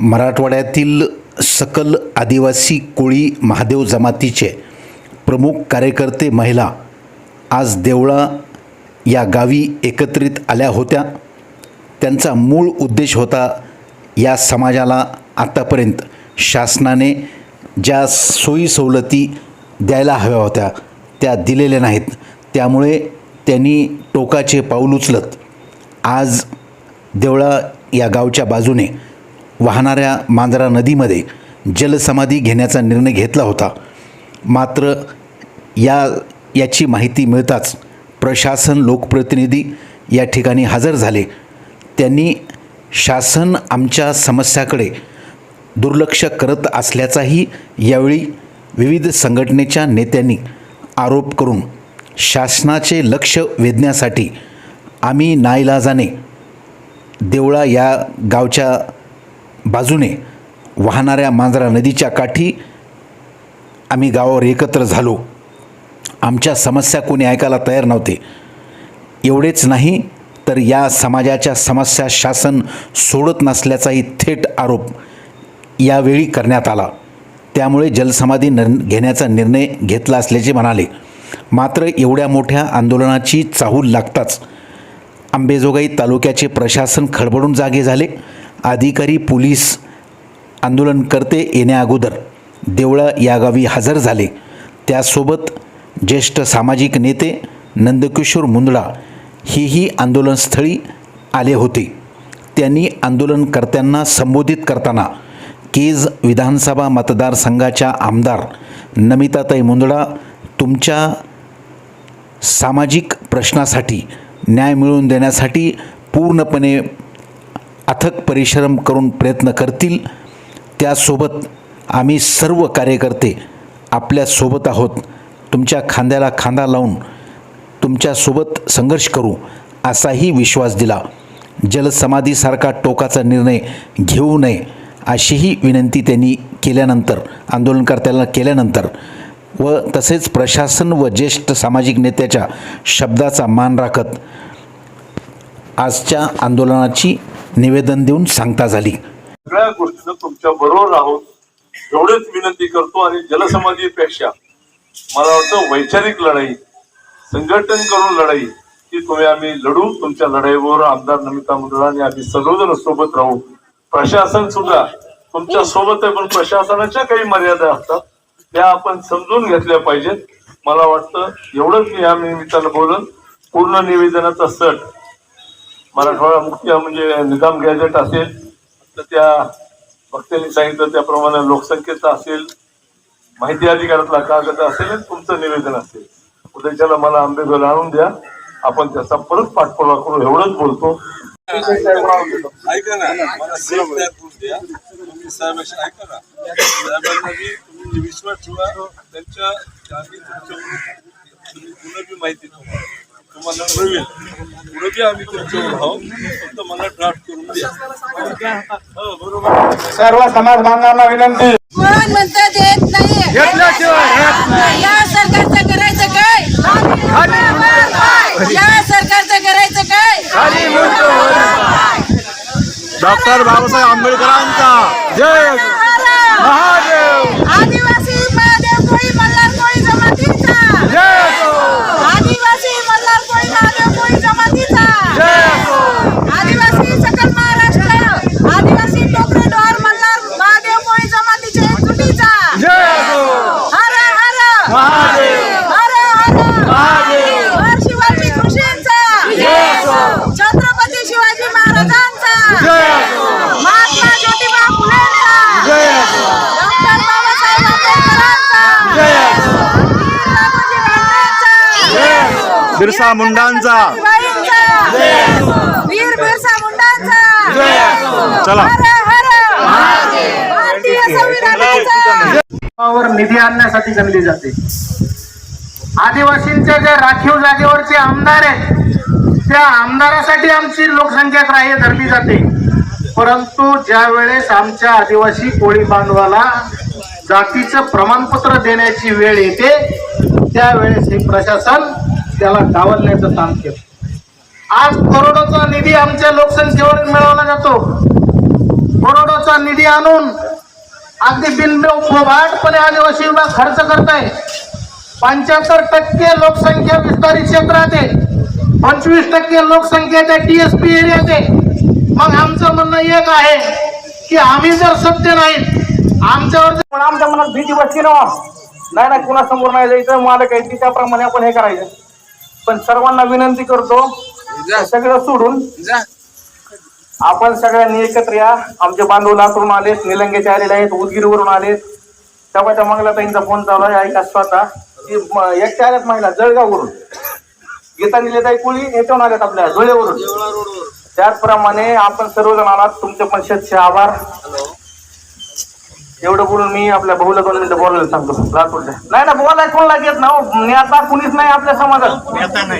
मराठवाड्यातील सकल आदिवासी कोळी महादेव जमातीचे प्रमुख कार्यकर्ते महिला आज देवळा या गावी एकत्रित आल्या होत्या. त्यांचा मूळ उद्देश होता या समाजाला आत्तापर्यंत शासनाने ज्या सोयी सवलती द्यायला हव्या होत्या त्या दिलेल्या नाहीत. त्यामुळे त्यांनी टोकाचे पाऊल उचलत आज देवळा या गावच्या बाजूने वाहणाऱ्या मांजरा नदीमध्ये जलसमाधी घेण्याचा निर्णय घेतला होता. मात्र या याची माहिती मिळताच प्रशासन लोकप्रतिनिधी या ठिकाणी हजर झाले. त्यांनी शासन आमच्या समस्याकडे दुर्लक्ष करत असल्याचाही यावेळी विविध संघटनेच्या नेत्यांनी आरोप करून शासनाचे लक्ष वेधण्यासाठी आम्ही नाईलाजाने देवळा या गावच्या बाजूने वाहणाऱ्या मांजरा नदीच्या काठी आम्ही गावावर एकत्र झालो. आमच्या समस्या कोणी ऐकायला तयार नव्हते. एवढेच नाही तर या समाजाच्या समस्या शासन सोडत नसल्याचाही थेट आरोप यावेळी करण्यात आला. त्यामुळे जलसमाधी न घेण्याचा निर्णय घेतला असल्याचे म्हणाले. मात्र एवढ्या मोठ्या आंदोलनाची चाहूल लागताच अंबेजोगाई तालुक्याचे प्रशासन खडबडून जागे झाले. अधिकारी पोलीस आंदोलनकर्ते येण्याअगोदर देवळा या गावी हजर झाले. त्यासोबत ज्येष्ठ सामाजिक नेते नंदकिशोर मुंदडा हेही आंदोलनस्थळी आले होते. त्यांनी आंदोलनकर्त्यांना संबोधित करताना केज विधानसभा मतदारसंघाच्या आमदार नमिताताई मुंदडा तुमच्या सामाजिक प्रश्नासाठी न्याय मिळवून देण्यासाठी पूर्णपणे अथक परिश्रम करून प्रयत्न करतील. त्यासोबत आम्ही सर्व कार्यकर्ते आपल्यासोबत आहोत. तुमच्या खांद्याला खांदा लावून तुमच्यासोबत संघर्ष करू असाही विश्वास दिला. जलसमाधीसारखा टोकाचा निर्णय घेऊ नये अशीही विनंती त्यांनी केल्यानंतर आंदोलनकर्त्यांना केल्यानंतर व तसेच प्रशासन व ज्येष्ठ सामाजिक नेत्याच्या शब्दाचा मान राखत आजच्या आंदोलनाची निवेदन देऊन सांगता झाली. सगळ्या गोष्टीनं तुमच्या बरोबर आहोत एवढेच विनंती करतो आणि जलसमाधीपेक्षा मला वाटतं वैचारिक लढाई संघटन करून लढाई ती तुम्ही आम्ही लढू तुमच्या लढाईवर आमदार नमिता मंडळाने आणि आम्ही सर्वजण सोबत राहू. प्रशासन सुद्धा तुमच्यासोबत आहे पण प्रशासनाच्या काही मर्यादा असतात त्या आपण समजून घेतल्या पाहिजेत. मला वाटतं एवढंच मी या निमित्तानं बोलून पूर्ण निवेदनाचा सट मराठवाडा मुख्य म्हणजे निजाम गॅजेट असेल तर त्या वक्त्यांनी सांगितलं त्याप्रमाणे लोकसंख्येचा असेल माहिती अधिकारातला कागद असेल तुमचं निवेदन असेल. उद्याच्याला मला आंबेजोगाईला आणून द्या. आपण त्याचा परत पाठपुरावा करू एवढंच बोलतो. ऐका ना मला सेफ द्या. तुम्ही ऐका ना. साहेबांना तुम्ही विश्वास ठेवा त्यांच्या पुन्हा बी माहिती तुम्हाला तुम्हाला मिळेल. पुढे बी आम्ही तुमच्यावर आहोत फक्त मला ड्राफ्ट करून द्या. हो बरोबर. सर्व समाज बांधवांना विनंती. नाही. या सरकारचं करायचं काय? या सरकारचं करायचं काय? डॉक्टर बाबासाहेब आंबेडकरांचा जय. महादेव. आदिवासी महादेव कोळी मल्हार कोळी जमातीचा जय असो आदिवासी मल्हार कोळी महादेव कोळी जमातीचा जय असो आदिवासी सकल महाराष्ट्र आदिवासी टोकरे डोर मल्हार महादेव कोळी जमातीच्या एकजुटीचा जय असो हर हर महादेव हर हर महादेव हर शिवाजी कृष्णचा छत्रपती शिवाजी महाराजांचा जय असो महात्मा ज्योतिबा फुलेंचा जय असो डॉक्टर बाबासाहेब आंबेडकरांचा जय असो वीर रामोजी भांगरेंचा जय असो बिरसा मुंडांचा. वीर बिरसा चला. निधी आणण्यासाठी जमली जाते. आदिवासींच्या ज्या राखीव जागेवरचे आमदार आहेत त्या आमदारासाठी आमची लोकसंख्या ग्राह्य धरली जाते. परंतु ज्या वेळेस आमच्या आदिवासी कोळी बांधवाला जातीचं प्रमाणपत्र देण्याची वेळ येते त्यावेळेस हे प्रशासन त्याला डावलण्याचं काम केलं. आज करोडोचा निधी आमच्या लोकसंख्येवर मिळवला जातो. करोडोचा निधी आणून अगदी बिनबोभाटपणे आदिवासी विभाग खर्च करत आहे पंच्याहत्तर टक्के लोकसंख्या विस्तारित क्षेत्रात आहे. पंचवीस टक्के लोकसंख्या त्या पी एरियात आहे. मग आमचं म्हणणं एक आहे की आम्ही जर सत्य नाही आमच्यावर पण आमच्या मनात भीती बसली ना. नाही कुणासमोर नाही जायचं. मला आहे की त्याप्रमाणे आपण हे करायचं. पण सर्वांना विनंती करतो सगळं सोडून आपण सगळ्यांनी एकत्र या. आमचे बांधव लातूरून आलेत निलंगेचे आलेले आहेत उदगीरवरून आलेत. तेव्हा त्या मंगलाताईंचा फोन चालू आहे ऐका स्वतः. ती म- एकट्या आल्यात महिला जळगाववरून. गीता निलेताई कुळी याच्यावरून आल्यात आपल्या धुळेवरून. त्याचप्रमाणे आपण सर्वजण आलात. तुमचे पण शेतचे आभार. एवढं बोलून मी आपल्या भाऊला दोन मिनिटं बोलायला सांगतो. लातूरच्या नाही ना बोलाय कोणाला येत ना हो. नेता कुणीच नाही आपल्या समाजात. नाही.